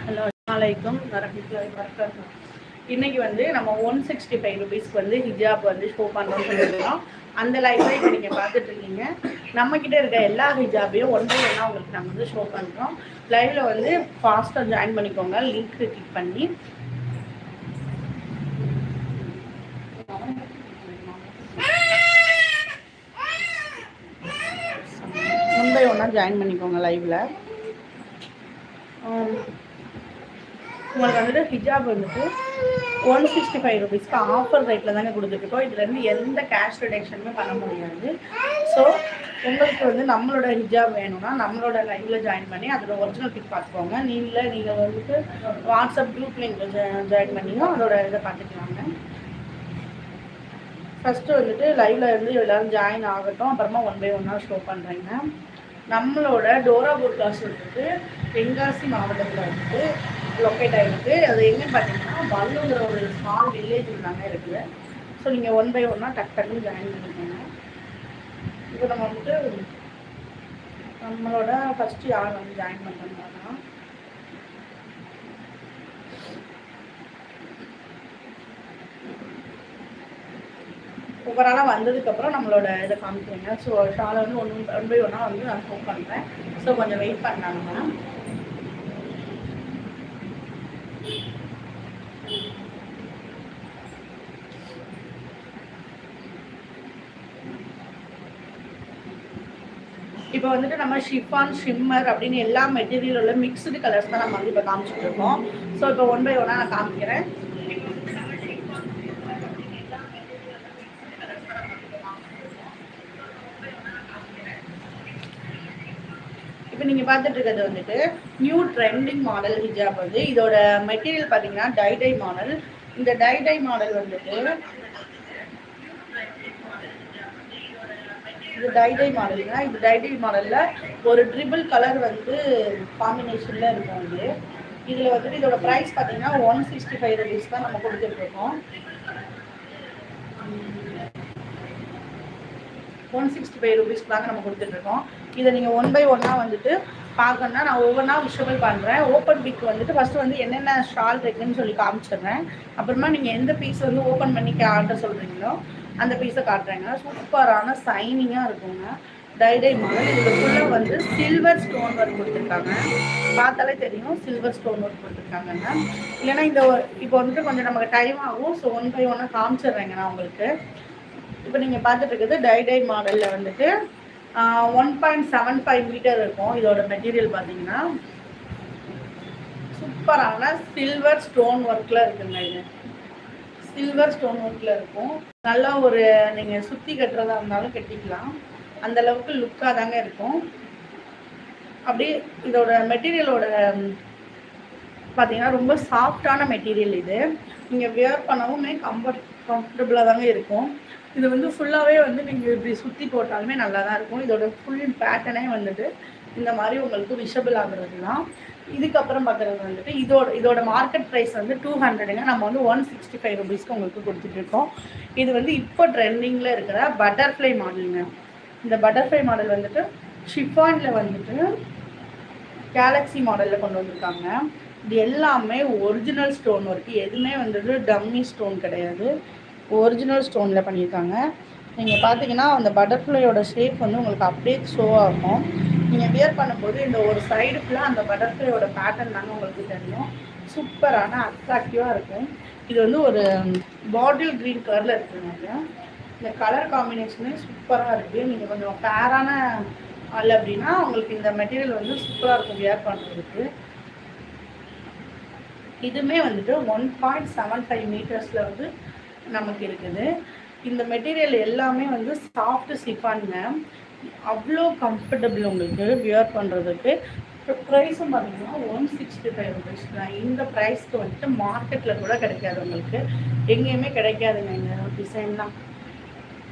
Hello வலைக்கும் இன்னைக்கு வந்து நம்ம ஒன் சிக்ஸ்டி ஃபைவ் ருபீஸ்க்கு வந்து ஹிஜாப் வந்து ஷோ பண்ணுறோம்னு சொல்லியிருக்கோம் அந்த லைஃப்பை இப்போ நீங்கள் பார்த்துட்டு இருக்கீங்க. நம்மக்கிட்ட இருக்க எல்லா ஹிஜாபையும் ஒன் பை ஒன்னாக உங்களுக்கு நாங்கள் வந்து ஷோ பண்ணுறோம் லைவ்ல வந்து ஃபாஸ்ட்டாக ஜாயின் பண்ணிக்கோங்க. லிங்க் கிளிக் பண்ணி ஒன் பை ஒன்னாக ஜாயின் பண்ணிக்கோங்க லைவில் உங்களுக்கு வந்துட்டு ஹிஜாப் வந்துட்டு ஒன் சிக்ஸ்டி ஃபைவ் ருபீஸ்க்கு ஆஃபர் ரேட்டில் தாங்க கொடுத்துட்ருக்கோம் இதுலேருந்து எந்த கேஷ் ரிடக்ஷனுமே பண்ண முடியாது. ஸோ உங்களுக்கு வந்து நம்மளோட ஹிஜாப் வேணும்னா நம்மளோட லைவில் ஜாயின் பண்ணி அதோட ஒரிஜினல் பிக் பார்த்துக்கோங்க. நீங்கள் நீங்கள் வந்துட்டு வாட்ஸ்அப் குரூப் லிங்க் ஜாயின் பண்ணியும் அதோட இதை பார்த்துக்கலாங்க. ஃபஸ்ட்டு வந்துட்டு லைவில் இருந்து எல்லோரும் ஜாயின் ஆகட்டும். அப்புறமா ஒன் பை ஒன்னாக ஷோ பண்ணுறேங்க நம்மளோட டோரா கிளாஸ் வந்துட்டு தென்காசி மாவட்டத்தில் வந்துட்டு லொக்கேட் ஆகிருக்கு அது எங்கன்னு பார்த்தீங்கன்னா பல்லுங்கிற ஒரு ஸ்மால் வில்லேஜ் தாங்க இருக்குது. ஸோ நீங்கள் ஒன் பை ஒன்னாக டக் டக்குன்னு ஜாயின் பண்ணிக்கோங்க. இப்போ நம்ம வந்துட்டு நம்மளோட ஃபஸ்ட்டு யார் வந்து ஜாயின் பண்ணுறாங்கன்னா ஓவராலாக வந்ததுக்கப்புறம் நம்மளோட இதை காமிக்கிறேங்க. ஸோ ஷாலை வந்து ஒன்று ஒன் பை ஒன்னாக வந்து நான் ஃபோன் பண்ணுறேன் ஸோ கொஞ்சம் வெயிட் பண்ணாங்க இப்போ வந்துட்டு நம்ம ஷிஃபான் ஷிம்மர் அப்படின்னு எல்லா மெட்டீரியல் உள்ள மிக்ஸ்டு கலர்ஸ் தான் நம்ம வந்து இப்போ காமிச்சிட்டு இருக்கோம். ஸோ இப்போ ஒன் பை ஒன்னாக நான் காமிக்கிறேன் இப்போ நீங்கள் பார்த்துட்டு இருக்கிறது வந்துட்டு நியூ ட்ரெண்டிங் மாடல் ஹிஜாப் வந்து. இதோட மெட்டீரியல் பார்த்தீங்கன்னா டைடை மாடல் இந்த டைடை மாடல் வந்துட்டு இது டைடை மாடலுங்க இது டைடை மாடலில் ஒரு ட்ரிபிள் கலர் வந்து காம்பினேஷனில் இருக்கும் இது. இதில் வந்துட்டு இதோட ப்ரைஸ் பார்த்தீங்கன்னா ஒன் சிக்ஸ்டி ஃபைவ் ருபீஸ் தான் நம்ம கொடுத்துட்ருக்கோம் ஒன் சிக்ஸ்டி ஃபைவ் ருபீஸ்க்காக நம்ம கொடுத்துட்ருக்கோம். இதை நீங்கள் ஒன் பை ஒன்னாக வந்துட்டு பார்க்கணுன்னா நான் ஒவ்வொன்றா விஷுவல் பண்ணுறேன் ஓப்பன் பிக் வந்துட்டு ஃபஸ்ட்டு வந்து என்னென்ன ஷால் இருக்குதுன்னு சொல்லி காமிச்சிடுறேன். அப்புறமா நீங்கள் எந்த பீஸ் வந்து ஓப்பன் பண்ணி ஆர்டர் சொல்கிறீங்களோ அந்த பீஸை காட்டுறேங்க. சூப்பரான சைனிங்காக இருக்குங்க. Tie dye model. இதுக்குள்ளே வந்து சில்வர் ஸ்டோன் ஒர்க் கொடுத்துருக்காங்க. பார்த்தாலே தெரியும். சில்வர் ஸ்டோன் ஒர்க் கொடுத்துருக்காங்கங்க இல்லைன்னா இந்த இப்போ வந்துட்டு கொஞ்சம் நமக்கு டைம் ஆகும். ஸோ ஒன் பை ஒன்னாக காமிச்சிடுறேங்க நான் உங்களுக்கு. இப்போ நீங்கள் பார்த்துட்டு டைடை மாடலில் வந்துட்டு one point seven five meter இருக்கும் இதோட மெட்டீரியல் பார்த்தீங்கன்னா. சூப்பரான சில்வர் ஸ்டோன் ஒர்க்கில் இருக்குங்க இது. சில்வர் ஸ்டோன் ஒர்க்கில் இருக்கும். நல்லா ஒரு நீங்கள் சுற்றி கட்டுறதா இருந்தாலும் கட்டிக்கலாம். அந்த அளவுக்கு லுக்காக தாங்க இருக்கும். அப்படியே இதோட மெட்டீரியலோட பார்த்தீங்கன்னா ரொம்ப சாஃப்டான மெட்டீரியல் இது. நீங்கள் வியர் பண்ணவுமே கம்ஃபர்ட் கம்ஃபர்டபுளாக தாங்க இருக்கும். இது வந்து ஃபுல்லாகவே வந்து நீங்கள் இப்படி சுற்றி போட்டாலுமே நல்லா தான் இருக்கும். இதோட ஃபுல் பேட்டர்னே வந்துட்டு இந்த மாதிரி உங்களுக்கு விஷபிள் ஆகுறது தான் இதுக்கப்புறம் பார்க்குறது வந்துட்டு இதோட இதோட மார்க்கெட் ப்ரைஸ் வந்து டூ ஹண்ட்ரடுங்க நம்ம வந்து ஒன் சிக்ஸ்டி ஃபைவ் ருபீஸ்க்கு உங்களுக்கு கொடுத்துட்ருக்கோம் இது வந்து இப்போ ட்ரெண்டிங்கில் இருக்கிற பட்டர்ஃப்ளை மாடலுங்க இந்த பட்டர்ஃப்ளை மாடல் வந்துட்டு ஷிஃபானில் வந்துட்டு கேலக்ஸி மாடலில் கொண்டு வந்திருக்காங்க. இது எல்லாமே ஒரிஜினல் ஸ்டோன் ஒர்க்கு எதுவுமே வந்துட்டு டம்மி ஸ்டோன் கிடையாது. ஒரிஜினல் ஸ்டோனில் பண்ணியிருக்காங்க. நீங்கள் பார்த்தீங்கன்னா அந்த பட்டர்ஃப்ளையோட ஷேப் வந்து உங்களுக்கு அப்படியே ஷோ ஆகும் நீங்கள் வியர் பண்ணும்போது இந்த ஒரு சைடு ஃபுல்லாக அந்த பட்டர்ஃப்ளையோட பேட்டர்ன் தாங்க உங்களுக்கு தெரியும். சூப்பரான அட்ராக்டிவாக இருக்கும். இது வந்து ஒரு பாட்டில் க்ரீன் கலரில் இருக்குங்க இந்த கலர் காம்பினேஷனே சூப்பராக இருக்குது நீங்கள் கொஞ்சம் ஃபேரான ஆள் அப்படின்னா உங்களுக்கு இந்த மெட்டீரியல் வந்து சூப்பராக இருக்கும் வியர் பண்ணுறதுக்கு இதுவுமே வந்துட்டு ஒன் பாயிண்ட் செவன் ஃபைவ் மீட்டர்ஸில் வந்து நமக்கு இருக்குது. இந்த மெட்டீரியல் எல்லாமே வந்து சாஃப்ட் சிஃபானுங்க அவ்வளோ கம்ஃபர்டபுள் உங்களுக்கு வியர் பண்ணுறதுக்கு ப்ரைஸும் பார்த்தீங்கன்னா ஒன் சிக்ஸ்டி ஃபைவ் ருபீஸ் தான். இந்த ப்ரைஸ்க்கு வந்துட்டு மார்க்கெட்டில் கூட கிடைக்காது உங்களுக்கு. எங்கேயுமே கிடைக்காதுங்க இந்த டிசைன்லாம்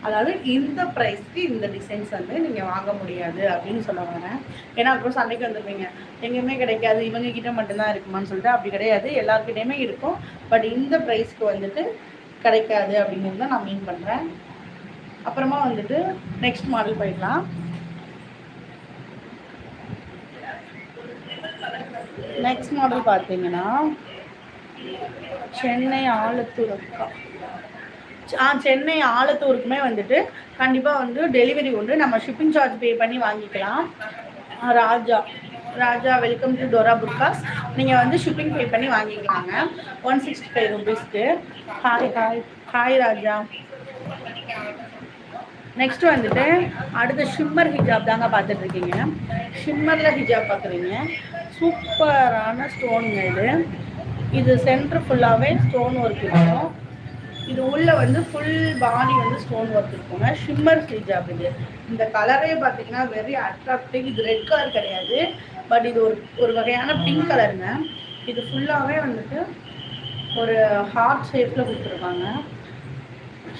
அதாவது இந்த ப்ரைஸ்க்கு இந்த டிசைன்ஸ் வந்து நீங்கள் வாங்க முடியாது அப்படின்னு சொல்ல வரேன். ஏன்னா அப்புறம் சண்டைக்கு வந்துருப்பீங்க. எங்கேயுமே கிடைக்காது. இவங்க கிட்ட மட்டும்தான் இருக்குமான்னு சொல்லிட்டு அப்படி கிடையாது. எல்லாருக்கிட்டையுமே இருக்கும். பட் இந்த ப்ரைஸ்க்கு வந்துட்டு கிடைக்காது அப்படிங்கிறது தான் நான் மீன் பண்ணுறேன் அப்புறமா வந்துட்டு நெக்ஸ்ட் மாடல் போயிடலாம். நெக்ஸ்ட் மாடல் பார்த்தீங்கன்னா சென்னை ஆலத்தூர் அக்கா ஆ சென்னை ஆலத்தூருக்குமே வந்துட்டு கண்டிப்பாக வந்து டெலிவரி உண்டு. நம்ம ஷிப்பிங் சார்ஜ் பே பண்ணி வாங்கிக்கலாம். Raja. Raja welcome to Dora burqas நீங்கள் வந்து ஷிப்பிங் பே பண்ணி வாங்கிக்கலாங்க. ஒன் சிக்ஸ்டி ஃபைவ் ருபீஸ்க்கு hi hi hi Raja. Next வந்துட்டு அடுத்த ஷிம்மர் ஹிஜாப் தாங்க பார்த்துட்ருக்கீங்க. ஷிம்மரில் ஹிஜாப் பார்க்குறீங்க சூப்பரான ஸ்டோனுங்க இது. இது சென்டர் ஃபுல்லாகவே ஸ்டோன் ஒர்க் இருக்கும். இது உள்ள வந்து ஃபுல் பாடி வந்து ஸ்டோன் ஒர்க் இருக்குங்க. ஷிம்மர் ஹிஜாப் இது. இந்த கலரே பார்த்தீங்கன்னா வெரி அட்ராக்டிவ் இது ரெட் கலர் கிடையாது. பட் இது ஒரு ஒரு வகையான பிங்க் கலருங்க இது ஃபுல்லாகவே வந்துட்டு ஒரு ஹார்ட் ஷேப்பில் கொடுத்துருக்காங்க.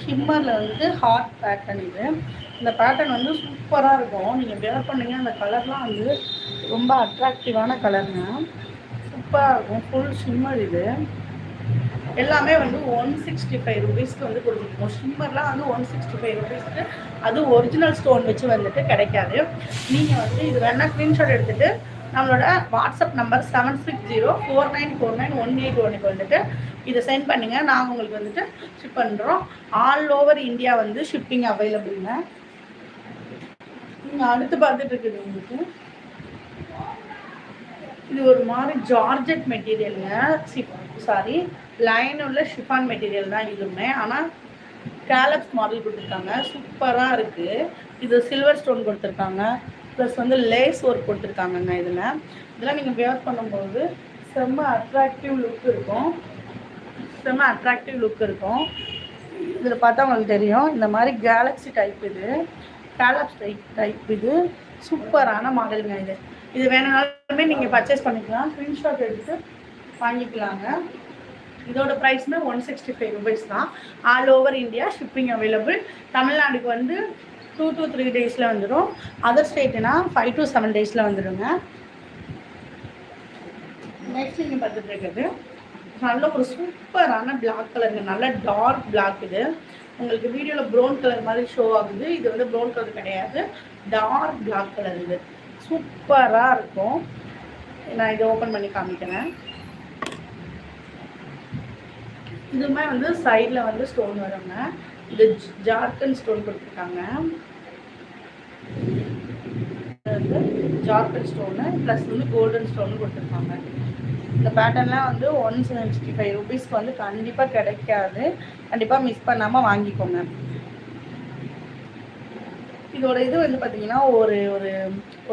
ஷிம்மரில் வந்து ஹார்ட் பேட்டர்ன் இது. இந்த பேட்டர்ன் வந்து சூப்பராக இருக்கும். நீங்கள் வேர் பண்ணீங்க அந்த கலர்லாம் வந்து ரொம்ப அட்ராக்டிவான கலருங்க சூப்பராக இருக்கும். ஃபுல் ஷிம்மர் இது. எல்லாமே வந்து ஒன் சிக்ஸ்டி ஃபைவ் ருபீஸ்க்கு வந்து கொடுக்கணும். ஷிம்மர்லாம் வந்து ஒன் சிக்ஸ்டி ஃபைவ் ருபீஸ்க்கு அது ஒரிஜினல் ஸ்டோன் வச்சு வந்துட்டு கிடைக்காது. நீங்கள் வந்து இது வேணால் ஸ்க்ரீன்ஷாட் எடுத்துகிட்டு நம்மளோட WhatsApp number seven six zero four nine four nine one eight ஒனுக்கு வந்துட்டு இதை சென்ட் பண்ணுங்கள் நாங்கள் உங்களுக்கு வந்துட்டு ஷிப் பண்ணுறோம் ஆல் ஓவர் இந்தியா வந்து ஷிப்பிங் அவைலபிள்ங்க நீங்கள் அடுத்து பார்த்துட்டு இருக்குது உங்களுக்கு. இது ஒரு மாதிரி ஜார்ஜெட் மெட்டீரியலுங்க சாரி லைன் உள்ள ஷிஃபான் மெட்டீரியல் தான் இதுவுமே. ஆனால் கேலப்ஸ் மாடல் கொடுத்துருக்காங்க. சூப்பராக இருக்குது இது சில்வர் ஸ்டோன் கொடுத்துருக்காங்க. ப்ளஸ் வந்து லேஸ் ஒர்க் கொடுத்துருக்காங்கங்க இதில். இதெல்லாம் நீங்கள் வேர் பண்ணும்போது செம்ம அட்ராக்டிவ் லுக் இருக்கும். செம்ம அட்ராக்டிவ் லுக் இருக்கும். இதில் பார்த்தா உங்களுக்கு தெரியும். இந்த மாதிரி கேலக்ஸி டைப் இது. கேலப்ஸ் டைப் டைப் இது. சூப்பரான மாடலுங்க இது. இது வேணுனாலுமே நீங்கள் பர்ச்சேஸ் பண்ணிக்கலாம். ஸ்க்ரீன்ஷாட் எடுத்து வாங்கிக்கலாங்க. இதோட ப்ரைஸ்மே ஒன் சிக்ஸ்டி ஃபைவ் ருபீஸ் தான். All over India shipping available தமிழ்நாடுக்கு வந்து டூ டு த்ரீ டேஸில் வந்துடும் அதர் ஸ்டேட்டுனா ஃபைவ் டு செவன் டேஸில் வந்துடுங்க நெக்ஸ்ட் நீங்கள் பார்த்துட்டு இருக்கிறது நல்ல ஒரு சூப்பரான பிளாக் கலருங்க நல்ல டார்க் பிளாக் இது. உங்களுக்கு வீடியோவில் ப்ரௌன் கலர் மாதிரி ஷோ ஆகுது. இது வந்து ப்ரௌன் கலர் கிடையாது. டார்க் பிளாக் கலர் இது. சூப்பராக இருக்கும். நான் இதை ஓப்பன் பண்ணி காமிக்கிறேன். இதுவுமே வந்து சைடில் வந்து ஸ்டோன் வருங்க. இது ஜார்க்கண்ட் ஸ்டோன் கொடுத்துருக்காங்க. வந்து ஜார்க்கண்ட் ஸ்டோனு ப்ளஸ் வந்து கோல்டன் ஸ்டோனு கொடுத்துருக்காங்க. இந்த பேட்டர்ன்லாம் வந்து ஒன் செவன்டி ஃபைவ் ருபீஸ்க்கு வந்து கண்டிப்பாக கிடைக்காது. கண்டிப்பாக மிஸ் பண்ணாமல் வாங்கிக்கோங்க. இதோட இது வந்து பார்த்தீங்கன்னா ஒரு ஒரு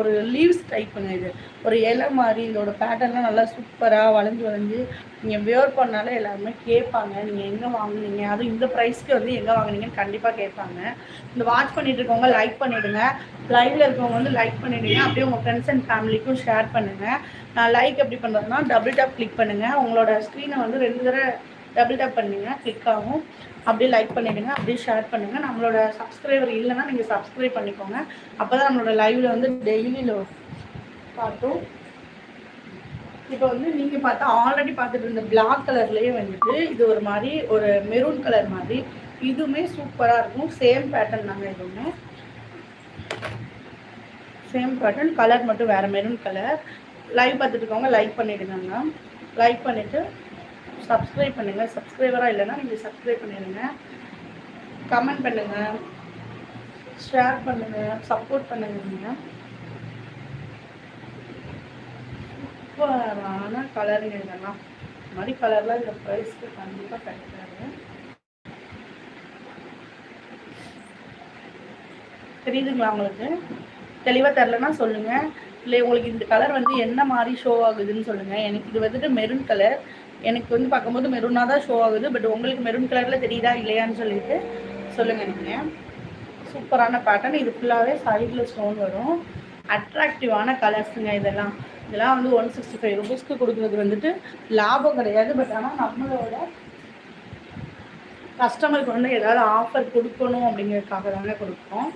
ஒரு லீவ்ஸ் டைப்புங்க இது. ஒரு இலை மாதிரி இதோட பேட்டர்ன்லாம் நல்லா சூப்பராக வளைஞ்சு வளைஞ்சு நீங்கள் வியர் பண்ணாலே எல்லாருமே கேட்பாங்க. நீங்கள் எங்கே வாங்குனீங்க? அதுவும் இந்த ப்ரைஸ்க்கு வந்து எங்கே வாங்குனீங்கன்னு கண்டிப்பாக கேட்பாங்க. இந்த வாட்ச் பண்ணிட்டு இருக்கவங்க லைக் பண்ணிவிடுங்க லைவில் இருக்கவங்க வந்து லைக் பண்ணிவிடுங்க அப்படியே உங்கள் ஃப்ரெண்ட்ஸ் அண்ட் ஃபேமிலிக்கும் ஷேர் பண்ணுங்கள் நான் லைக் எப்படி பண்ணுறதுனா டபுள் டேப் கிளிக் பண்ணுங்கள் உங்களோட ஸ்க்ரீனை வந்து ரெண்டு தடவை டபுள் டேப் பண்ணிங்கன்னா கிளிக் ஆகும். அப்படியே லைக் பண்ணிவிடுங்க அப்படியே ஷேர் பண்ணுங்கள் நம்மளோட சப்ஸ்கிரைபர் இல்லைன்னா நீங்கள் சப்ஸ்கிரைப் பண்ணிக்கோங்க. அப்போ தான் நம்மளோட லைவில் வந்து டெய்லியில் பார்த்தோம் இப்போ வந்து நீங்கள் பார்த்தா ஆல்ரெடி பார்த்துட்டு இருந்த பிளாக் கலர்லேயே வந்துட்டு இது ஒரு மாதிரி ஒரு மெரூன் கலர் மாதிரி. இதுவுமே சூப்பராக இருக்கும். சேம் பேட்டர்ன் தாங்க இதுவுமே. சேம் பேட்டர்ன் கலர் மட்டும் வேறு மெரூன் கலர் லைவ் பார்த்துட்டு இருக்கவங்க லைக் பண்ணிவிடுங்க லைக் பண்ணிவிட்டு சப்ஸ்கிரைப் பண்ணுங்கள் சப்ஸ்கிரைபராக இல்லைன்னா நீங்கள் சப்ஸ்கிரைப் பண்ணிடுங்க. கமெண்ட் பண்ணுங்கள் ஷேர் பண்ணுங்கள் சப்போர்ட் பண்ணுங்கள் நீங்கள் சூப்பரான கலருங்க இதெல்லாம். இந்த மாதிரி கலர்லாம் இந்த ப்ரைஸ்க்கு கண்டிப்பாக கிடைக்காது. தெரியுதுங்களா உங்களுக்கு? தெளிவாக தெரிலனா சொல்லுங்கள் இல்லை உங்களுக்கு இந்த கலர் வந்து என்ன மாதிரி ஷோ ஆகுதுன்னு சொல்லுங்கள் எனக்கு இது வந்துட்டு மெரூன் கலர் எனக்கு வந்து பார்க்கும்போது மெரூனாக தான் ஷோ ஆகுது பட் உங்களுக்கு மெரூன் கலரில் தெரியுதா இல்லையான்னு சொல்லிட்டு சொல்லுங்கள் நீங்கள் சூப்பரான பேட்டர்ன் இது ஃபுல்லாகவே சைடில் ஸ்டோன் வரும். அட்ராக்டிவான கலர்ஸுங்க இதெல்லாம். இதெல்லாம் வந்து ஒன் சிக்ஸ்டி ஃபைவ் ருபீஸ்க்கு கொடுக்குறது வந்துட்டு லாபம் கிடையாது பட் ஆனால் நம்மளோட கஸ்டமருக்கு வந்து ஏதாவது ஆஃபர் கொடுக்கணும் அப்படிங்கிறதுக்காக தாங்க கொடுப்போம்.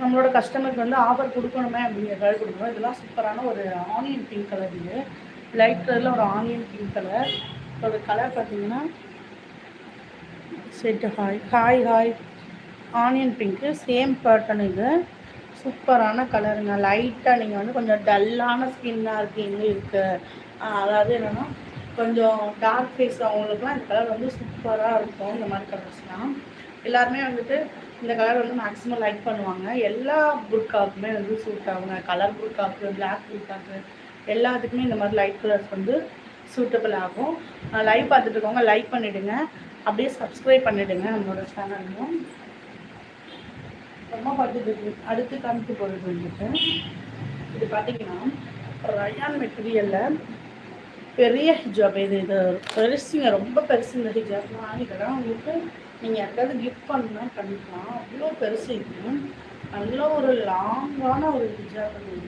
நம்மளோட கஸ்டமருக்கு வந்து ஆஃபர் கொடுக்கணுமே அப்படிங்கிறதுக்காக கொடுக்குறோம் இதெல்லாம் சூப்பரான ஒரு ஆனியன் பிங்க் கலர் இது. லைட் கலரில் ஒரு ஆனியன் பிங்க் கலர் இதோட கலர் பார்த்தீங்கன்னா set hi hi hi onion pink same pattern இது. சூப்பரான கலருங்க லைட்டாக நீங்கள் வந்து கொஞ்சம் டல்லான ஸ்கின்னாக இருக்கீங்க இருக்குது அதாவது என்னென்னா கொஞ்சம் டார்க் ஃபேஸ் அவங்களுக்குலாம் இந்த கலர் வந்து சூப்பராக இருக்கும். இந்த மாதிரி கலர்ஸ்லாம் எல்லாருமே வந்துட்டு இந்த கலர் வந்து மேக்ஸிமம் லைக் பண்ணுவாங்க. எல்லா புர்காவுக்குமே வந்து சூட் ஆகுங்க. கலர் புர்காவுக்கு பிளாக் புர்காவுக்கு எல்லாத்துக்குமே இந்த மாதிரி லைட் கலர்ஸ் வந்து சூட்டபிள் ஆகும். லைவ் பார்த்துட்டு இருக்கவங்க லைக் பண்ணிவிடுங்க அப்படியே சப்ஸ்கிரைப் பண்ணிவிடுங்க நம்மளோட சேனல்லையும் ரொம்ப பார்த்துட்டு அடுத்து காமிக்க போகிறது வந்துட்டு இது பார்த்தீங்கன்னா ரயான் மெட்டீரியலில் பெரிய ஹிஜாப் இது இது பெருசுங்க ரொம்ப பெருசு இந்த ஹிஜாப்லாம் இதெல்லாம் உங்களுக்கு நீங்கள் யாருக்காவது கிஃப்ட் பண்ணால் பண்ணிக்கலாம் அவ்வளோ பெருசு இது. நல்ல ஒரு லாங்கான ஒரு ஹிஜாப் இது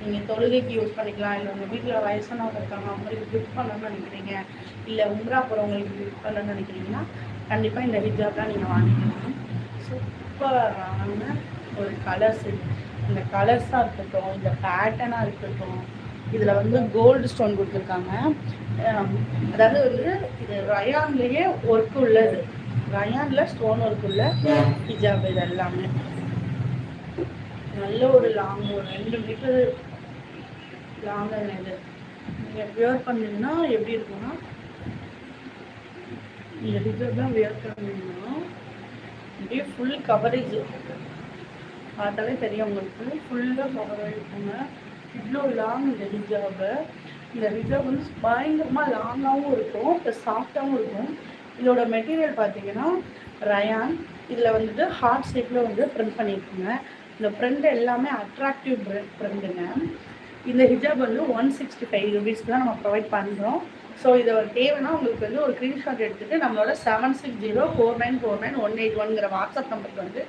நீங்கள் தொழுகைக்கு யூஸ் பண்ணிக்கலாம். இல்லை உங்கள் வீட்டில் வயசானவங்க இருக்காங்க அவங்களுக்கு கிஃப்ட் பண்ணணும்னு நினைக்கிறீங்க. இல்லை உம்ரா போகிறவங்களுக்கு கிஃப்ட் பண்ணணும்னு நினைக்கிறீங்கன்னா கண்டிப்பாக இந்த ஹிஜாப்லாம் நீங்கள் வாங்கிக்கலாம் சூப்பரான ஒரு கலர்ஸ் இந்த கலர்ஸாக இருக்கட்டும் இந்த பேட்டர்னாக இருக்கட்டும் இதில் வந்து கோல்டு ஸ்டோன் கொடுத்துருக்காங்க. அதாவது வந்து இது ரயான்லேயே ஒர்க் உள்ளது. ரயானில் ஸ்டோன் ஒர்க் உள்ள ஹிஜாப் இது எல்லாமே. நல்ல ஒரு லாங் ஒரு ரெண்டு மீட்டர் லாங்காக இது. நீங்கள் வியர் பண்ணிங்கன்னா எப்படி இருக்கும்னா இந்த தான் வியர் பண்ணிங்கன்னா இப்படியே ஃபுல் கவரேஜ் பார்த்தாலே தெரியும் உங்களுக்கு. ஃபுல்லாக கவரேஜ் இருக்குங்க இவ்வளோ லாங் இந்த ஹிஜாபு இந்த ரிசர்வ் வந்து பயங்கரமாக லாங்காகவும் இருக்கும் ப்ளஸ் சாஃப்டாகவும் இருக்கும். இதோட மெட்டீரியல் பார்த்தீங்கன்னா ரயான் இதில் வந்துட்டு ஹார்ட் ஷேப்பில் வந்து ப்ரிண்ட் பண்ணியிருக்குங்க. இந்த ப்ரிண்ட் எல்லாமே அட்ராக்டிவ் ப்ரிண்ட்டுங்க இந்த ஹிஜாப் வந்து ஒன் சிக்ஸ்டி ஃபைவ் ருபீஸ்க்கு தான் நம்ம ப்ரொவைட் பண்ணுறோம் ஸோ இதை தேவைன்னா உங்களுக்கு வந்து ஒரு ஸ்க்ரீன்ஷாட் எடுத்துகிட்டு நம்மளோட seven six zero four nine four nine one eight ஒன்ங்கிற WhatsApp நம்பருக்கு வந்து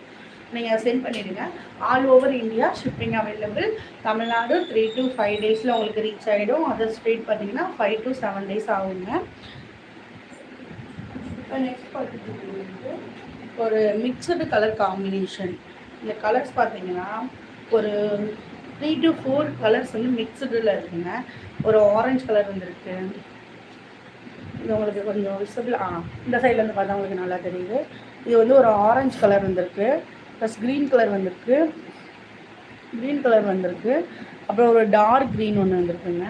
நீங்கள் சென்ட் பண்ணிவிடுங்க all over India shipping available Tamil Nadu three to five டேஸில் உங்களுக்கு ரீச் ஆகிடும் அதர் ஸ்ட்ரீட் பார்த்தீங்கன்னா ஃபைவ் டு செவன் டேஸ் ஆகுங்க. இப்போ நெக்ஸ்ட் பார்த்துட்டு ஒரு மிக்சடு கலர் காம்பினேஷன் இந்த கலர்ஸ் பார்த்தீங்கன்னா ஒரு த்ரீ டு ஃபோர் கலர்ஸ் வந்து மிக்சடில் இருக்குங்க. ஒரு ஆரஞ்சு கலர் வந்துருக்கு. இது உங்களுக்கு கொஞ்சம் விசிபிள் ஆ இந்த சைட்லேருந்து பார்த்தா உங்களுக்கு நல்லா தெரியுது. இது வந்து ஒரு ஆரஞ்சு கலர் வந்திருக்கு. ப்ளஸ் க்ரீன் கலர் வந்திருக்கு. க்ரீன் கலர் வந்திருக்கு. அப்புறம் ஒரு டார்க் க்ரீன் ஒன்று வந்திருக்குங்க.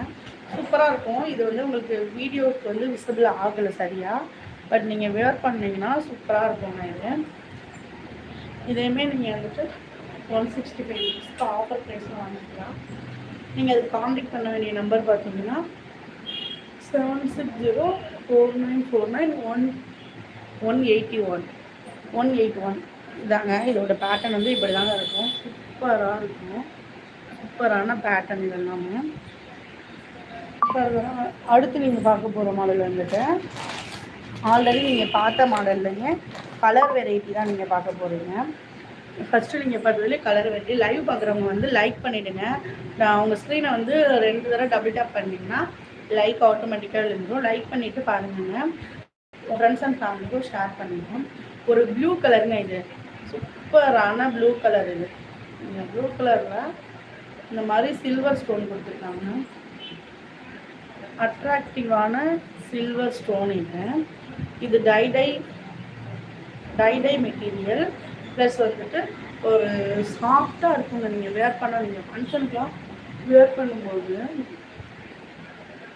சூப்பராக இருக்கும். இது வந்து உங்களுக்கு வீடியோவுக்கு வந்து விசிபிள் ஆகலை சரியாக பட் நீங்கள் வேர் பண்ணிங்கன்னா சூப்பராக இருக்குங்க இது. இதையுமே நீங்கள் வந்துட்டு ஒன் சிக்ஸ்டி ஃபைவ் ருபீஸ்க்கு ஆஃபர் ப்ரைஸில் வாங்கிக்கலாம். நீங்கள் அதுக்கு காண்டாக்ட் பண்ண வேண்டிய நம்பர் பார்த்தீங்கன்னா seven six zero four nine four nine one one eighty one one eight one இதாங்க இதோட பேட்டர்ன் வந்து இப்படி தாங்க இருக்கும். சூப்பராக இருக்கும். சூப்பரான பேட்டர்ன் இதெல்லாமே. அடுத்து நீங்கள் பார்க்க போகிற மாடல் வந்துட்டு ஆல்ரெடி நீங்கள் பார்த்த மாடல்லைங்க கலர் வெரைட்டி தான் நீங்கள் பார்க்க போகிறீங்க ஃபஸ்ட்டு நீங்கள் பார்த்ததுலேயே கலர் வெட்டி லைவ் பார்க்குறவங்க வந்து லைக் பண்ணிவிடுங்க உங்கள் ஸ்க்ரீனை வந்து ரெண்டு தடவை டபுள் டேப் பண்ணிங்கன்னா லைக் ஆட்டோமேட்டிக்காக இருந்துடும் லைக் பண்ணிவிட்டு பாருங்க ஃப்ரெண்ட்ஸ் அண்ட் ஃபேமிலிக்கும் ஷேர் பண்ணிடுவோம். ஒரு ப்ளூ கலருங்க இது. சூப்பரான ப்ளூ கலர் இது. இந்த ப்ளூ கலரில் இந்த மாதிரி சில்வர் ஸ்டோன் கொடுத்துருக்காங்க அட்ராக்டிவான சில்வர் ஸ்டோன் இது. இது டைடை டைடை மெட்டீரியல் ப்ளஸ் வந்துட்டு ஒரு சாஃப்டாக இருக்குங்க நீங்கள் வேர் பண்ண நீங்கள் ஃபங்க்ஷனுக்குலாம் வேர் பண்ணும்போது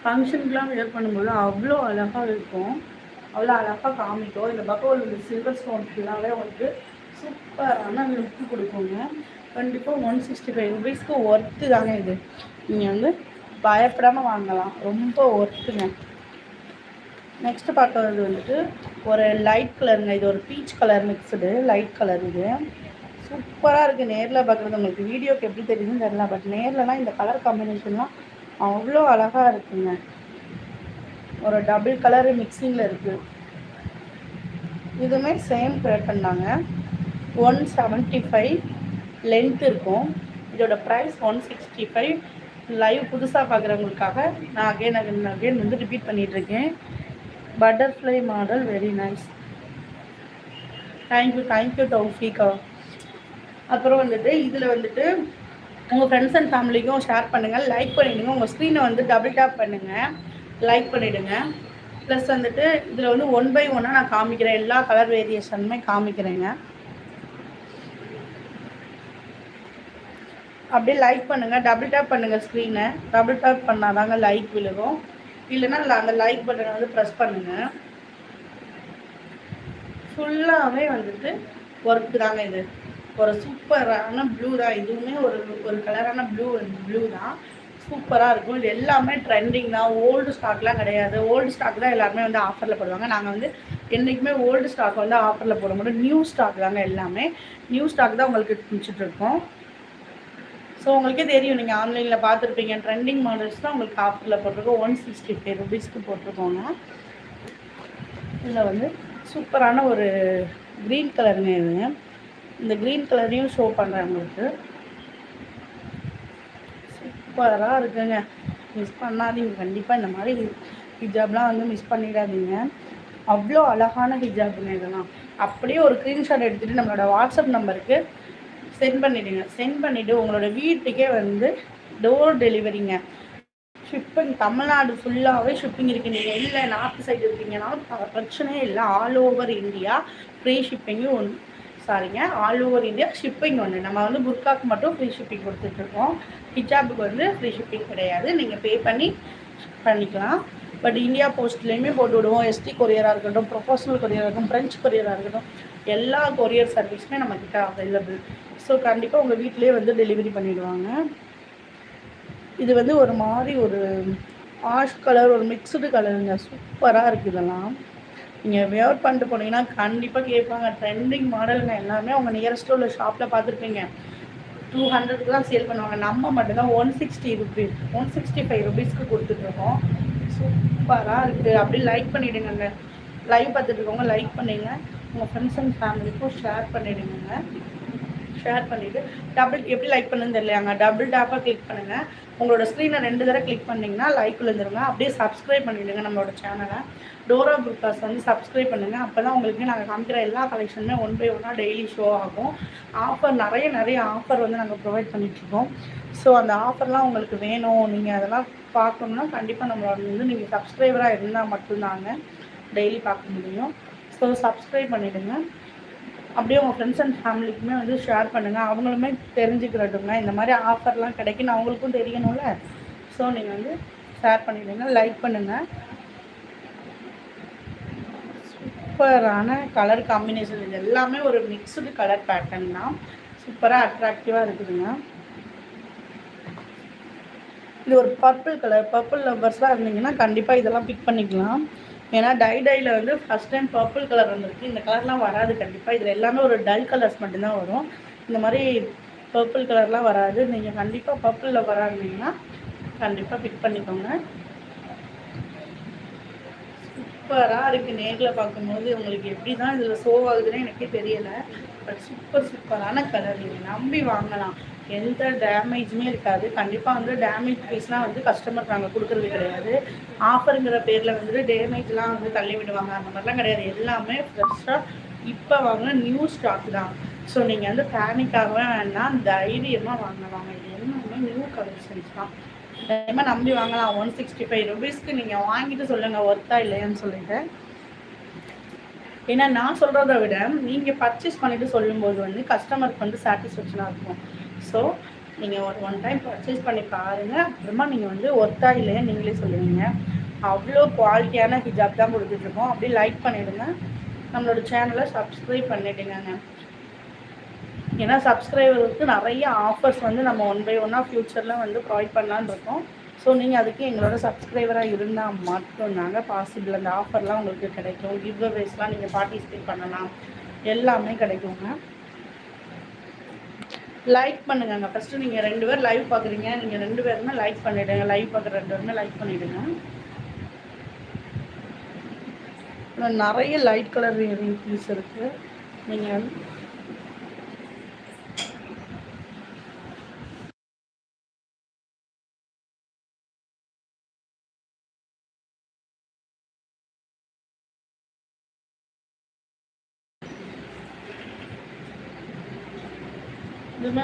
ஃபங்க்ஷனுக்குலாம் வேர் பண்ணும்போது அவ்வளோ அழகாக இருக்கும். அவ்வளோ அழகாக காமிக்கும். இந்த பக்கம் இந்த சில்வர் ஸ்டோன் ஃபுல்லாகவே வந்துட்டு சூப்பரான லுக்கு கொடுக்குங்க. கண்டிப்பாக ஒன் சிக்ஸ்டி ஃபைவ் ருபீஸ்க்கு ஒர்த்து தாங்க இது. நீங்கள் வந்து பயப்படாமல் வாங்கலாம். ரொம்ப ஒர்த்துங்க நெக்ஸ்ட் பார்க்கறது வந்துட்டு ஒரு லைட் கலருங்க இது ஒரு peach colour mixed light colour இது. சூப்பராக இருக்குது நேரில் பார்க்குறது உங்களுக்கு வீடியோக்கு எப்படி தெரியுதுன்னு தெரியல. பட் நேர்லலாம் இந்த கலர் காம்பினேஷன்லாம் அவ்வளோ அழகாக இருக்குங்க. ஒரு டபுள் கலரு மிக்சிங்கில் இருக்குது இதுவுமே சேம் பேட்டர்ன் தாங்க ஒன் செவன்ட்டி ஃபைவ் லென்த் இருக்கும். இதோட price one sixty five live புதுசாக பார்க்குறவங்களுக்காக நான் அகைன் அகைன் அகைன் வந்து ரிப்பீட் பண்ணிகிட்ருக்கேன் butterfly model very nice thank you thank you Taufiqa அப்புறம் வந்துட்டு இதில் வந்துட்டு உங்கள் ஃப்ரெண்ட்ஸ் அண்ட் ஃபேமிலிக்கும் ஷேர் பண்ணுங்கள் லைக் பண்ணிவிடுங்க உங்கள் ஸ்க்ரீனை வந்து டபுள் டேப் பண்ணுங்கள் லைக் பண்ணிவிடுங்க ப்ளஸ் வந்துட்டு இதில் வந்து ஒன் பை ஒன்னாக நான் காமிக்கிறேன். எல்லா கலர் வேரியேஷனுமே காமிக்கிறேங்க. அப்படியே லைக் பண்ணுங்கள் டபுள் டேப் பண்ணுங்கள் ஸ்க்ரீனை டபுள் டேப் பண்ணாதாங்க லைக் விழுகும். இல்லைன்னா அந்த லைக் பட்டனை வந்து ப்ரெஸ் பண்ணுங்கள் ஃபுல்லாகவே வந்துட்டு ஒர்க்கு தாங்க இது. ஒரு சூப்பரான ப்ளூ தான். இதுவுமே ஒரு ஒரு கலரான ப்ளூ ப்ளூ தான். சூப்பராக இருக்கும். இது எல்லாமே ட்ரெண்டிங் தான். ஓல்டு ஸ்டாக்லாம் கிடையாது. ஓல்டு ஸ்டாக் தான் எல்லாருமே வந்து ஆஃபரில் போடுவாங்க. நாங்கள் வந்து என்றைக்குமே ஓல்டு ஸ்டாக் வந்து ஆஃபரில் போட மாட்டோம். நியூ ஸ்டாக் தாங்க எல்லாமே. நியூ ஸ்டாக் தான் உங்களுக்கு இருக்கோம். ஸோ உங்களுக்கே தெரியும் நீங்கள் ஆன்லைனில் பார்த்துருப்பீங்க. ட்ரெண்டிங் மாடல்ஸ் தான் உங்களுக்கு ஆஃபரில் போட்டிருக்கோம். ஒன் சிக்ஸ்டி ஃபைவ் ருபீஸ்க்கு போட்டிருக்கோங்க. இதில் வந்து சூப்பரான ஒரு க்ரீன் கலருங்க இது. இந்த க்ரீன் கலரையும் ஷோ பண்ணுறேன் உங்களுக்கு. சூப்பராக இருக்குங்க. மிஸ் பண்ணாதீங்க. கண்டிப்பாக இந்த மாதிரி ஹிஜாப்லாம் வந்து மிஸ் பண்ணிடாதீங்க. அவ்வளோ அழகான ஹிஜாபுங்க இதெல்லாம். அப்படியே ஒரு ஸ்க்ரீன்ஷாட் எடுத்துகிட்டு நம்மளோட வாட்ஸ்அப் நம்பருக்கு சென்ட் பண்ணிவிடுங்க சென்ட் பண்ணிவிட்டு உங்களோட வீட்டுக்கே வந்து டோர் டெலிவரிங்க ஷிப்பிங் தமிழ்நாடு ஃபுல்லாகவே ஷிப்பிங் இருக்குது நீங்கள் இல்லை நார்த் சைடு இருக்கீங்கனாலும் பிரச்சனையே இல்லை. ஆல் ஓவர் இந்தியா ஃப்ரீ ஷிப்பிங்கும் ஒன்று சாரிங்க ஆல் ஓவர் இந்தியா ஷிப்பிங் ஒன்று நம்ம வந்து புர்காக்கு மட்டும் ஃப்ரீ ஷிப்பிங் கொடுத்துட்ருக்கோம் ஹிஜாபுக்கு வந்து ஃப்ரீ ஷிப்பிங் கிடையாது. நீங்கள் பே பண்ணி பண்ணிக்கலாம். பட் இந்தியா போஸ்ட்லேயுமே போட்டு விடுவோம். எஸ்டி கொரியராக இருக்கட்டும் ப்ரொஃபஷனல் கொரியராக இருக்கட்டும் ஃப்ரெஞ்ச் கொரியராக இருக்கட்டும். எல்லா கொரியர் சர்வீஸுமே நம்மக்கிட்ட அவைலபிள் ஸோ கண்டிப்பாக உங்கள் வீட்டிலே வந்து டெலிவரி பண்ணிவிடுவாங்க இது வந்து ஒரு மாதிரி ஒரு ஆஷ் கலர் ஒரு மிக்சடு கலருங்க சூப்பராக இருக்குது இதெல்லாம். நீங்கள் வேர் பண்ணிட்டு போனீங்கன்னா கண்டிப்பாக கேட்பாங்க. ட்ரெண்டிங் மாடலுங்க எல்லாமே அவங்க நியரஸ்ட்டு உள்ள ஷாப்பில் பார்த்துருப்பீங்க. டூ ஹண்ட்ரடுக்கு தான் சேல் பண்ணுவாங்க. நம்ம மட்டும்தான் one sixty rupees one sixty five ருபீஸ்க்கு கொடுத்துட்ருக்கோம். சூப்பராக இருக்குது அப்படி லைக் பண்ணிவிடுங்க லைவ் பார்த்துட்ருக்கவங்க லைக் பண்ணிடுங்க உங்கள் ஃப்ரெண்ட்ஸ் அண்ட் ஃபேமிலிக்கும் ஷேர் பண்ணிவிடுங்க ஷேர் பண்ணிவிட்டு டபுள் எப்படி லைக் பண்ணுன்னு தெரியலையாங்க. டபுள் டேப்பாக கிளிக் பண்ணுங்கள் உங்களோட ஸ்க்ரீனை ரெண்டு தடவை கிளிக் பண்ணிங்கன்னா லைக் விழுந்துருங்க. அப்படியே சப்ஸ்கிரைப் பண்ணிவிடுங்க நம்மளோட சேனலை டோரா புக்காஸ் வந்து சப்ஸ்கிரைப் பண்ணுங்கள் அப்போ தான் உங்களுக்கு நாங்கள் காமிக்கிற எல்லா கலெக்ஷனுமே ஒன் பை ஒன்னாக டெய்லி ஷோ ஆகும். ஆஃபர் நிறைய நிறைய ஆஃபர் வந்து நாங்கள் ப்ரொவைட் பண்ணிகிட்ருக்கோம் ஸோ அந்த ஆஃபர்லாம் உங்களுக்கு வேணும். நீங்கள் அதெல்லாம் பார்க்கணுன்னா கண்டிப்பாக நம்மளோட வந்து நீங்கள் சப்ஸ்கிரைபராக இருந்தால் மட்டும்தாங்க டெய்லி பார்க்க முடியும். ஸோ சப்ஸ்கிரைப் பண்ணிவிடுங்க அப்படியே உங்கள் ஃப்ரெண்ட்ஸ் அண்ட் ஃபேமிலிக்குமே வந்து ஷேர் பண்ணுங்கள் அவங்களுமே தெரிஞ்சுக்கிறட்டுங்க. இந்த மாதிரி ஆஃபர்லாம் கிடைக்குன்னு அவங்களுக்கும் தெரியணும்ல. ஸோ நீங்கள் வந்து ஷேர் பண்ணிவிடுங்க லைக் பண்ணுங்கள் சூப்பரான கலர் காம்பினேஷன் இது எல்லாமே ஒரு மிக்ஸ்டு கலர் பேட்டர்ன் தான். சூப்பராக அட்ராக்டிவாக இருக்குதுங்க. இது ஒரு பர்பிள் கலர் பர்பிள் லவ்வர்ஸ்லாம் இருந்தீங்கன்னா கண்டிப்பாக இதெல்லாம் பிக் பண்ணிக்கலாம். ஏன்னா டை டையில் வந்து ஃபஸ்ட் டைம் பர்பிள் கலர் வந்திருக்கு. இந்த கலர்லாம் வராது கண்டிப்பாக இதில் எல்லாமே ஒரு டல் கலர்ஸ் மட்டும்தான் வரும். இந்த மாதிரி பர்பிள் கலர்லாம் வராது. நீங்கள் கண்டிப்பாக பர்பிளில் வராங்கன்னா கண்டிப்பாக பிக் பண்ணிக்கோங்க. சூப்பராக இருக்குது நேரில் பார்க்கும்போது உங்களுக்கு எப்படி தான் இதில் ஷோ ஆகுதுன்னு எனக்கே தெரியலை. பட் சூப்பர் சூப்பரான கலர் நீங்கள் நம்பி வாங்கலாம். எந்த டேமேஜுமே இருக்காது. கண்டிப்பாக வந்து டேமேஜ் பீஸ்லாம் வந்து கஸ்டமர் நாங்கள் கொடுக்குறது கிடையாது. ஆஃபருங்கிற பேரில் வந்துட்டு டேமேஜ்லாம் வந்து தள்ளி விடுவாங்க. அந்த மாதிரிலாம் கிடையாது. எல்லாமே ஃப்ரெஷ்ஷாக இப்போ வாங்கின நியூ ஸ்டாக் தான். ஸோ நீங்கள் வந்து பேனிக்காகவே வேணாம் தைரியமாக வாங்கலாம் இது எல்லாமே நியூ கலெக்ஷன்ஸ் தான். தைரியமாக நம்பி வாங்கலாம். ஒன் சிக்ஸ்டி ஃபைவ் ருபீஸ்க்கு நீங்கள் வாங்கிட்டு சொல்லுங்கள் ஒர்த்தா இல்லையான்னு சொல்லிட்டு. ஏன்னா நான் சொல்கிறத விட நீங்கள் பர்ச்சேஸ் பண்ணிவிட்டு சொல்லும்போது வந்து கஸ்டமருக்கு வந்து சாட்டிஸ்ஃபேக்ஷனாக இருக்கும். ஸோ நீங்கள் ஒரு ஒன் டைம் பர்ச்சேஸ் பண்ணி பாருங்கள் அப்புறமா நீங்கள் வந்து ஒர்த்தா இல்லையா நீங்களே சொல்லுவீங்க. அவ்வளோ குவாலிட்டியான ஹிஜாப் தான் கொடுத்துட்ருக்கோம். அப்படியே லைக் பண்ணிவிடுங்க நம்மளோட சேனலை சப்ஸ்கிரைப் பண்ணிவிடுங்க ஏன்னா சப்ஸ்கிரைபருக்கு நிறைய ஆஃபர்ஸ் வந்து நம்ம ஒன் பை ஒன்னாக ஃப்யூச்சரில் வந்து ப்ரொவைட் பண்ணலான்னு இருக்கோம். ஸோ நீங்கள் அதுக்கு எங்களோட சப்ஸ்கிரைபராக இருந்தால் மட்டும்தாங்க பாசிபிள் அந்த ஆஃபர்லாம் உங்களுக்கு கிடைக்கும். கிவ் அவேஸ்லாம் நீங்கள் பார்ட்டிசிபேட் பண்ணலாம். எல்லாமே கிடைக்குங்க. லைக் பண்ணுங்க. ஃபஸ்ட்டு நீங்கள் ரெண்டு பேர் லைவ் பார்க்குறீங்க நீங்கள் ரெண்டு பேருமே லைக் பண்ணிவிடுங்க லைவ் பார்க்குற ரெண்டு பேருமே லைக் பண்ணிவிடுங்க நிறைய லைட் கலர் இயரிங் பீஸ் இருக்குது நீங்கள்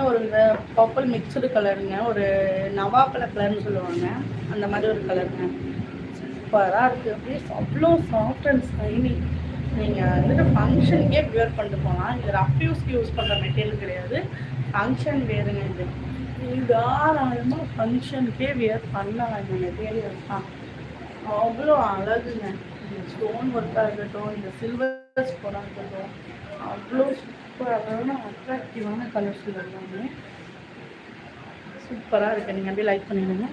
ஒரு இந்த பர்பிள் மிக்சடு கலருங்க ஒரு நவாப்பழ கலர்னு சொல்லுவாங்க. அந்த மாதிரி ஒரு கலருங்க சூப்பராக இருக்குது அப்படியே அவ்வளோ சாஃப்ட் அண்ட் ஷைனி நீங்கள் வந்துட்டு ஃபங்க்ஷனுக்கே வியர் பண்ணிட்டு போகலாம் இது ரஃப் யூஸ்க்கு யூஸ் பண்ணுற மெட்டீரியல் கிடையாது. ஃபங்க்ஷன் வேறுங்க இது. தாராளமாக ஃபங்க்ஷனுக்கே வியர் பண்ணலாம். இந்த மெட்டீரியல் தான் அவ்வளோ அழகுங்க. இந்த ஸ்டோன் ஒர்க்காக இருக்கட்டும் இந்த சில்வர் ஸ்டோனாக இருக்கட்டும் அவ்வளோ சூப்பரான அட்ராக்டிவான கலர்ஸ் எல்லாமே. சூப்பராக இருக்குது நீங்கள் அப்படியே லைக் பண்ணிடுங்க.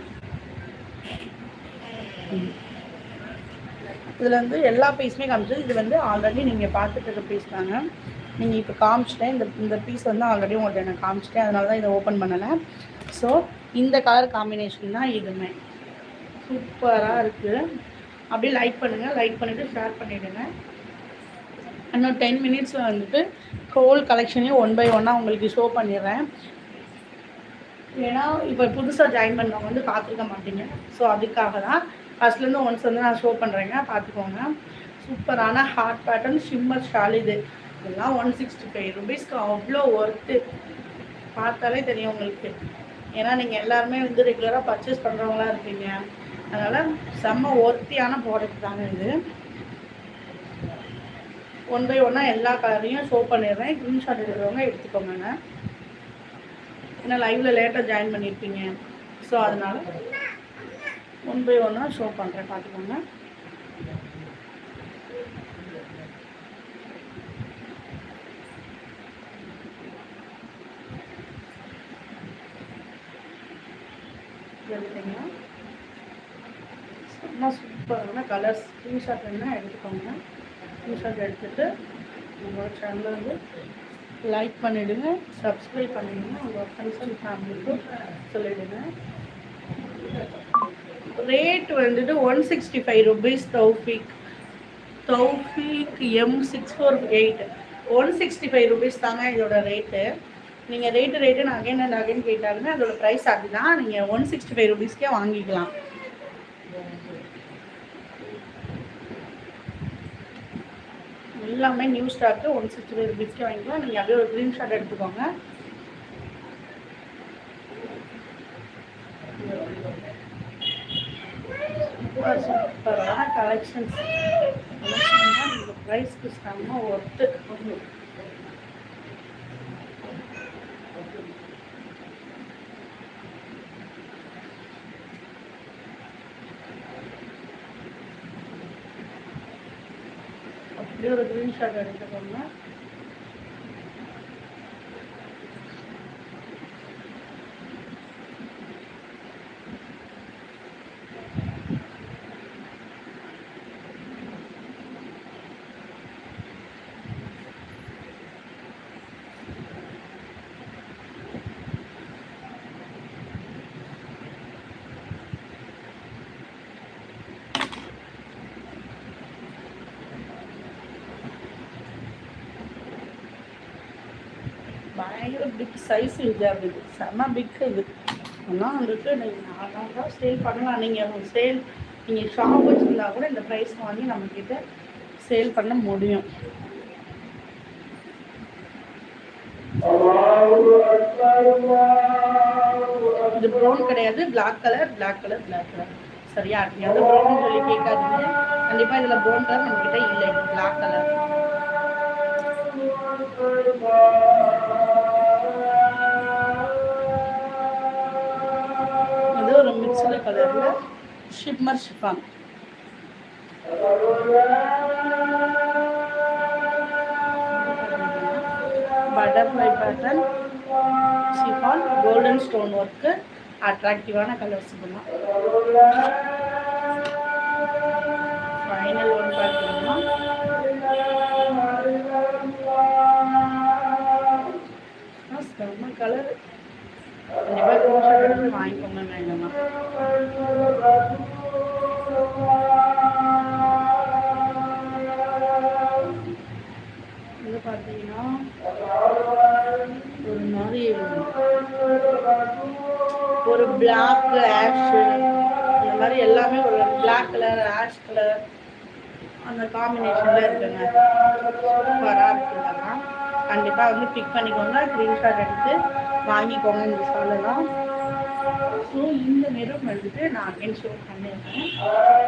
இதில் வந்து எல்லா பீஸுமே காமிச்சது இது வந்து ஆல்ரெடி நீங்கள் பார்த்துட்டு இருக்க பீஸ் தாங்க. நீங்கள் இப்போ காமிச்சிட்டேன். இந்த இந்த பீஸ் வந்து ஆல்ரெடி உங்கள்கிட்ட நான் காமிச்சிட்டேன். அதனால தான் இதை ஓப்பன் பண்ணலை. ஸோ இந்த கலர் காம்பினேஷன் தான் இதுவுமே. சூப்பராக இருக்குது அப்படியே லைக் பண்ணுங்கள் லைக் பண்ணிவிட்டு ஷேர் பண்ணிவிடுங்க இன்னும் டென் மினிட்ஸில் வந்துட்டு ஹோல் கலெக்ஷனையும் ஒன் பை ஒன்னாக உங்களுக்கு ஷோ பண்ணிடுறேன். ஏன்னா இப்போ புதுசாக ஜாயின் பண்ணவங்க வந்து பார்த்துருக்க மாட்டீங்க. ஸோ அதுக்காக தான் ஃபஸ்ட்லேருந்து ஒன்ஸ் வந்து நான் ஷோ பண்ணுறேங்க பார்த்துக்கோங்க. சூப்பரான ஹார்ட் பேட்டர்ன் ஷிம்மர் ஷால் இது. இதெல்லாம் ஒன் சிக்ஸ்டி ஃபைவ் ருபீஸ்க்கு அவ்வளோ ஒர்த்து பார்த்தாலே தெரியும் உங்களுக்கு. ஏன்னா நீங்கள் எல்லாருமே வந்து ரெகுலராக பர்ச்சேஸ் பண்ணுறவங்களா இருப்பீங்க. அதனால் செம்ம ஒர்த்தியான ப்ராடக்ட் தாங்க இது. ஒன் பை ஒன்னாக எல்லா கலரையும் ஷோ பண்ணிடுறேன். க்ரீன்ஷாட் எடுக்கிறவங்க எடுத்துக்கோங்க ஏன்னா லைவில் லேட்டாக ஜாயின் பண்ணியிருப்பீங்க ஸோ அதனால் ஒன் பை ஒன்னாக ஷோ பண்ணுறேன் பார்த்துக்கோங்க. எடுத்தீங்கன்னா சும்மா சூப்பரான கலர்ஸ் ஸ்க்ரீன்ஷாட் வேணால் எடுத்துக்கோங்க. ஸ்க்ரீன்ஷாட் எடுத்துகிட்டு உங்களோட சேனலில் வந்து லைக் பண்ணிவிடுங்க சப்ஸ்கிரைப் பண்ணிவிடுங்க உங்கள் ஃப்ரெண்ட்ஸ் அண்ட் ஃபேமிலிக்கும் சொல்லிவிடுங்க ரேட் வந்துட்டு one sixty five rupees Taufiq Taufiq M six four eight one sixty five rupees தாங்க இதோட ரேட்டு நீங்கள் ரேட்டு ரேட்டு நான் அகைன் அண்ட் அகைன் கேட்டாலுமே அதோட ப்ரைஸ் அதுதான் நீங்கள் ஒன் சிக்ஸ்டி ஃபைவ் ருபீஸ்க்கே வாங்கிக்கலாம். எல்லாமே new stock one sixty five ருபீஸ்க்கே வாங்கிக்கலாம். நீங்கள் அப்படியே ஒரு ஸ்க்ரீன்ஷாட் எடுத்துக்கோங்க. சூப்பர் சூப்பரான கலெக்ஷன்ஸ் கலெக்ஷன் தான் ப்ரைஸ்க்கு செம்ம ஒர்த்து அப்படியே ஒரு பயங்கர பிக் சைஸ் ஹிஜாப் இது செம்ம பிக் இது. ஆனால் வந்துட்டு நீங்கள் தான் சேல் பண்ணலாம். நீங்கள் சேல் நீங்கள் ஷாப் வச்சுருந்தா கூட இந்த ப்ரைஸ் வாங்கி நம்மக்கிட்ட சேல் பண்ண முடியும். இது ப்ரௌன் கிடையாது. Black colour black colour black colour சரியா? எந்த ப்ரௌன் சொல்லி கேட்காதீங்க. கண்டிப்பாக இதில் ப்ரௌன் கலர் நம்மக்கிட்ட இல்லை. பிளாக் கலர் இது ஒரு கலரில் shimmer chiffon butterfly pattern chiffon golden stone work அட்ராக்டிவான colours இதெல்லாம் ஃபைனல் ஒன் பார்த்தீங்கன்னா செம்ம கலர் கண்டிப்பாக வாங்கிக்கோங்க வேணுமா இது பார்த்தீங்கன்னா ஒரு மாதிரி ஒரு பிளாக் ஆஷ் இந்த மாதிரி எல்லாமே ஒரு பிளாக் கலர் ஆஷ் கலர் அந்த காம்பினேஷனில் இருக்குங்க. சூப்பராக இருக்குங்கலாம் கண்டிப்பாக வந்து பிக் பண்ணிக்கோங்க. ஸ்க்ரீன்ஷாட் எடுத்து வாங்கிக்கோங்க. இந்த சாலெல்லாம். ஸோ இந்த நிறம் வந்துட்டு நான் அகைன் ஷோ பண்ணிடுறேன்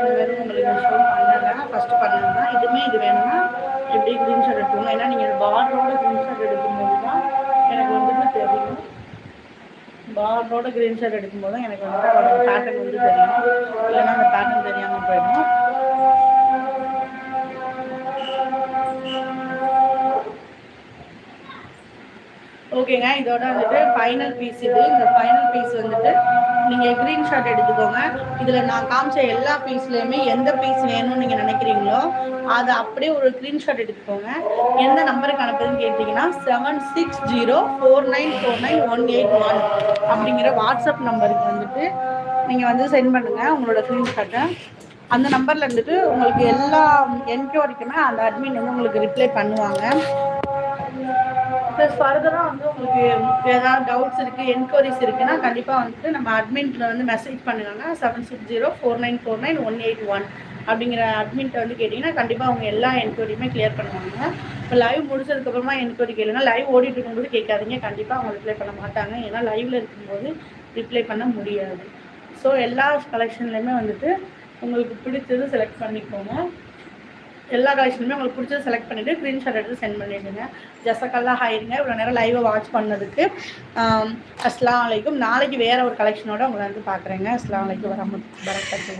இந்த உங்களுக்கு ஷோ பண்ணலை ஃபஸ்ட்டு பண்ணதுன்னா இதுவுமே இது வேணும்னா எப்படி க்ரீன் ஷர்ட் எடுத்துக்கணும் ஏன்னா நீங்கள் பார்டரோட க்ரீன் ஷர்ட் எடுக்கும்போது தான் எனக்கு வந்துட்டு தெரியும்? பார்டரோட க்ரீன் ஷர்ட் எடுக்கும்போது தான் எனக்கு வந்துட்டு அதோட பேட்டர்ன் வந்து தெரியும். இல்லைன்னா அந்த பேட்டர்ன் தெரியாமல் போயிடும். ஓகேங்க இதோட வந்துட்டு ஃபைனல் பீஸ் இது. இந்த ஃபைனல் பீஸ் வந்துட்டு நீங்கள் க்ரீன் ஷாட் எடுத்துக்கோங்க. இதில் நான் காமிச்ச எல்லா பீஸ்லேயுமே எந்த பீஸ் வேணும்னு நீங்கள் நினைக்கிறீங்களோ அதை அப்படியே ஒரு ஷாட் எடுத்துக்கோங்க. எந்த நம்பருக்கு அனுப்புதுன்னு கேட்டிங்கன்னா seven six zero four nine four nine one eight one அப்படிங்கிற வாட்ஸ்அப் நம்பருக்கு வந்துட்டு நீங்கள் வந்து சென்ட் பண்ணுங்கள் உங்களோட ஷாட்டை அந்த நம்பரில் இருந்துட்டு உங்களுக்கு எல்லா என்கொயரிக்குமே அந்த அட்மின் வந்து உங்களுக்கு ரிப்ளை பண்ணுவாங்க. ப்ளஸ் ஃபர்தராக வந்து உங்களுக்கு ஏதாவது டவுட்ஸ் இருக்குது என்கொயரிஸ் இருக்குன்னா கண்டிப்பாக வந்துட்டு நம்ம அட்மின்ட்டில் வந்து மெசேஜ் பண்ணுங்கன்னா seven six zero four nine four nine one eight one அப்படிங்கிற அட்மின்ட்டை வந்து கேட்டிங்கன்னா கண்டிப்பாக அவங்க எல்லா என்கொயரியுமே கிளியர் பண்ணுவாங்க. இப்போ லைவ் முடிச்சதுக்கப்புறமா என்கொயரி கேளுங்க. லைவ் ஓடிட்டு இருக்கும்போது கேட்காதீங்க. கண்டிப்பாக அவங்க ரிப்ளை பண்ண மாட்டாங்க. ஏன்னா லைவில் இருக்கும்போது ரிப்ளை பண்ண முடியாது. ஸோ எல்லா கலெக்ஷன்லேயுமே வந்துட்டு உங்களுக்கு பிடிச்சது செலக்ட் பண்ணிக்கோங்க. எல்லா கலெக்ஷனுமே உங்களுக்கு பிடிச்சது செலக்ட் பண்ணிவிட்டு ஸ்க்ரீன்ஷாட் எடுத்து சென்ட் பண்ணிவிடுங்க ஜசக்கெல்லாம் ஹாயிருங்க இவ்வளோ நேரம் லைவை வாட்ச் பண்ணதுக்கு. அஸ்லாம் வலைக்கும் நாளைக்கு வேறு ஒரு கலெக்ஷனோட உங்களை வந்து பார்க்குறேங்க. அஸ்லாம் வலைக்கும் வரமத்து வரக்கத்து